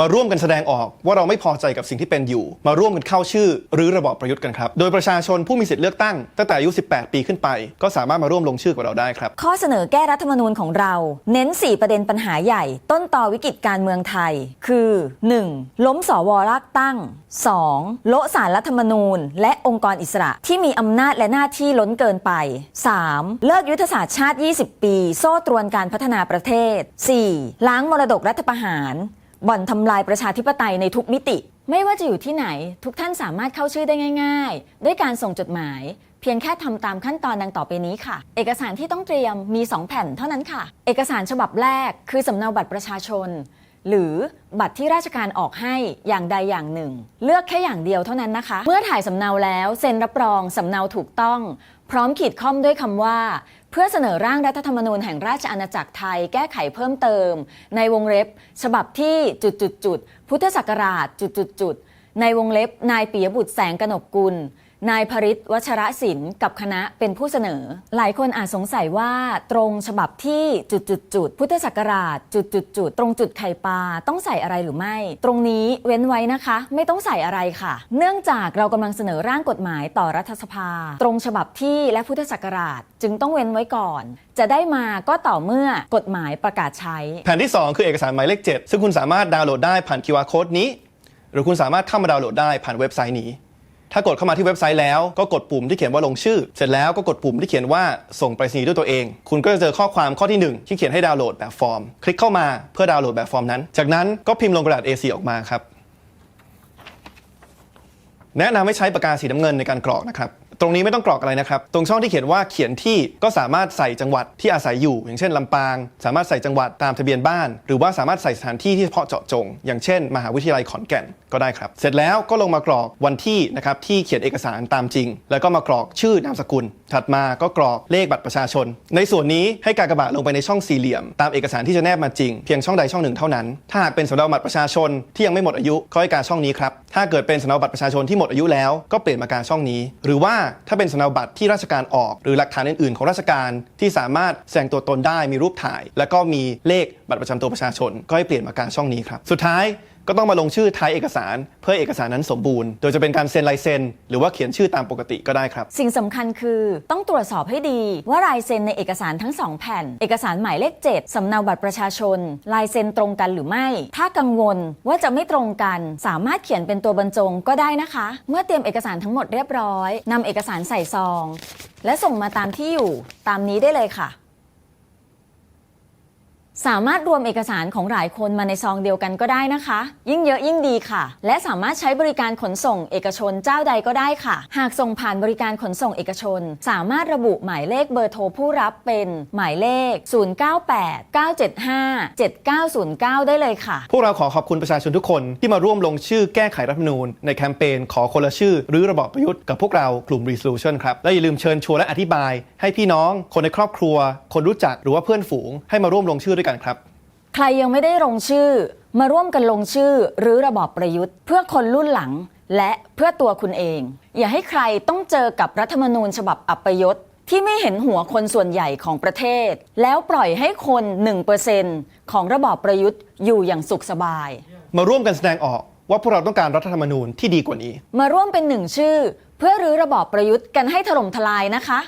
มาร่วมกันแสดงออกว่าเราไม่พอใจกับสิ่งที่เป็นอยู่ มาร่วมกันเข้าชื่อหรือระบอบประยุทธ์กันครับ โดยประชาชนผู้มีสิทธิ์เลือกตั้งตั้งแต่อายุ 18 ปีขึ้นไป ก็สามารถมาร่วมลงชื่อกับเราได้ครับ ข้อเสนอแก้รัฐธรรมนูญของเรา เน้น 4 ประเด็นปัญหาใหญ่ ต้นต่อวิกฤตการเมืองไทย คือ 1. ล้มสวรากตั้ง 2. โละสารรัฐธรรมนูญ และองค์กรอิสระที่มีอำนาจและหน้าที่ล้นเกินไป 3. เลิกยุทธศาสตร์ชาติ 20 ปี โซ่ตรวนการพัฒนาประเทศ 4. ล้างมรดกรัฐประหาร บ่อนทำลายประชาธิปไตยในทุกมิติ ไม่ว่าจะอยู่ที่ไหน ทุกท่านสามารถเข้าชื่อได้ง่าย ๆ ด้วยการส่งจดหมาย เพียงแค่ทำตามขั้นตอนดังต่อไปนี้ค่ะ เอกสารที่ต้องเตรียมมี 2 แผ่นเท่านั้นค่ะ เอกสารฉบับแรกคือสำเนาบัตรประชาชน หรือบัตรที่ราชการออกให้อย่างใดอย่างหนึ่ง เลือกแค่อย่างเดียวเท่านั้นนะคะ เมื่อถ่ายสำเนาแล้วเซ็นรับรองสำเนาถูกต้อง พร้อมขีดข้อมด้วยคำว่า เพื่อเสนอร่างรัฐธรรมนูญแห่งราชอาณาจักรไทยแก้ไขเพิ่มเติม ในวงเล็บ ฉบับที่จุดจุดจุดพุทธศักราชจุดจุดจุดในวงเล็บนายปิยบุตรแสงกนกกุล นายพริตวัชระศิลป์กับคณะเป็นผู้เสนอ หลายคนอาจสงสัยว่าตรงฉบับที่จุดจุดจุดพุทธศักราชจุดจุดจุดตรงจุดไข่ปลาต้องใส่อะไรหรือไม่ ตรงนี้เว้นไว้นะคะ ไม่ต้องใส่อะไรค่ะ เนื่องจากเรากำลังเสนอร่างกฎหมายต่อรัฐสภา ตรงฉบับที่และพุทธศักราชจึงต้องเว้นไว้ก่อน จะได้มาก็ต่อเมื่อกฎหมายประกาศใช้ แผ่นที่ 2 คือเอกสารหมายเลข 7 ซึ่งคุณสามารถดาวน์โหลดได้ผ่าน QR code นี้ หรือคุณสามารถเข้ามาดาวน์โหลดได้ผ่านเว็บไซต์นี้ ถ้ากดเข้ามาที่เว็บไซต์แล้วก็กดปุ่มที่เขียนว่าลงชื่อ เสร็จแล้วก็กดปุ่มที่เขียนว่าส่งไปรษณีย์ด้วยตัวเอง คุณก็จะเจอข้อความข้อที่ 1 ที่เขียนให้ดาวน์โหลดแบบฟอร์ม คลิกเข้ามาเพื่อดาวน์โหลดแบบฟอร์มนั้น จากนั้นก็พิมพ์ลงกระดาษ A4 ออกมาครับ แนะนำให้ใช้ปากกาสีน้ำเงินในการกรอกนะครับ ตรงนี้ไม่ต้องกรอกอะไรนะครับ ตรงช่องที่เขียนว่าเขียนที่ก็สามารถใส่จังหวัดที่อาศัยอยู่ อย่างเช่นลำปาง สามารถใส่จังหวัดตามทะเบียนบ้าน หรือว่าสามารถใส่สถานที่ที่เฉพาะเจาะจง อย่างเช่น มหาวิทยาลัยขอนแก่นก็ได้ครับ เสร็จแล้วก็ลงมากรอกวันที่นะครับที่เขียนเอกสารตามจริง แล้วก็มากรอกชื่อนามสกุล ถัดมาก็กรอกเลขบัตรประชาชน ในส่วนนี้ให้กากระบาทลงไปในช่องสี่เหลี่ยม ตามเอกสารที่จะแนบมาจริงเพียงช่องใดช่องหนึ่งเท่านั้น ถ้าหากเป็นสำเนาบัตรประชาชนที่ยังไม่หมดอายุก็ให้การช่องนี้ครับถ้าเกิดเป็นสำเนาบัตรประชาชนที่หมดอายุแล้วก็เปลี่ยนมาการช่องนี้ หรือว่าถ้าเป็นสำเนาบัตรที่ราชการออก หรือหลักฐานอื่นๆ ของราชการที่สามารถแสดงตัวตนได้มีรูปถ่าย แล้วก็มีเลขบัตรประจำตัวประชาชน ก็ให้เปลี่ยนมาการช่องนี้ครับ สุดท้าย ก็ต้องมาลงชื่อท้ายเอกสาร เพื่อเอกสารนั้นสมบูรณ์ โดยจะเป็นการเซ็นลายเซ็นหรือว่าเขียนชื่อตามปกติก็ได้ครับ สิ่งสำคัญคือต้องตรวจสอบให้ดีว่าลายเซ็นในเอกสารทั้งสองแผ่น เอกสารหมายเลข 7สำเนาบัตรประชาชน ลายเซ็นตรงกันหรือไม่ ถ้ากังวลว่าจะไม่ตรงกัน สามารถเขียนเป็นตัวบรรจงก็ได้นะคะ เมื่อเตรียมเอกสารทั้งหมดเรียบร้อยนำเอกสารใส่ซอง และส่งมาตามที่อยู่ตามนี้ได้เลยค่ะ สามารถรวมเอกสารของหลายคนมาในซองเดียวกันก็ได้นะคะ ยิ่งเยอะยิ่งดีค่ะ และสามารถใช้บริการขนส่งเอกชนเจ้าใดก็ได้ค่ะ หากส่งผ่านบริการขนส่งเอกชน สามารถระบุหมายเลขเบอร์โทรผู้รับเป็น หมายเลข 098 975 7909 ได้เลยค่ะ พวกเราขอขอบคุณประชาชนทุกคนที่มาร่วมลงชื่อแก้ไขรัฐธรรมนูญ ในแคมเปญขอคนละชื่อหรือระบอบประยุทธ์กับพวกเรากลุ่ม Resolution ครับและอย่าลืมเชิญชวนและอธิบาย ให้พี่น้อง คนในครอบครัว คนรู้จักหรือว่าเพื่อนฝูงให้มาร่วมลงชื่อด้วยด้วยกันครับ ใครยังไม่ได้ลงชื่อ มาร่วมกันลงชื่อหรือระบอบประยุทธ์ เพื่อคนรุ่นหลังและเพื่อตัวคุณเอง อย่าให้ใครต้องเจอกับรัฐธรรมนูญฉบับอัปยศที่ไม่เห็นหัวคนส่วนใหญ่ของประเทศ แล้วปล่อยให้คน 1%ของระบอบประยุทธ์อยู่อย่างสุขสบาย มาร่วมกันแสดงออกว่าพวกเราต้องการรัฐธรรมนูญที่ดีกว่านี้ มาร่วมเป็นหนึ่งชื่อ เพื่อรื้อระบอบประยุทธ์กันให้ถล่มทลายนะคะ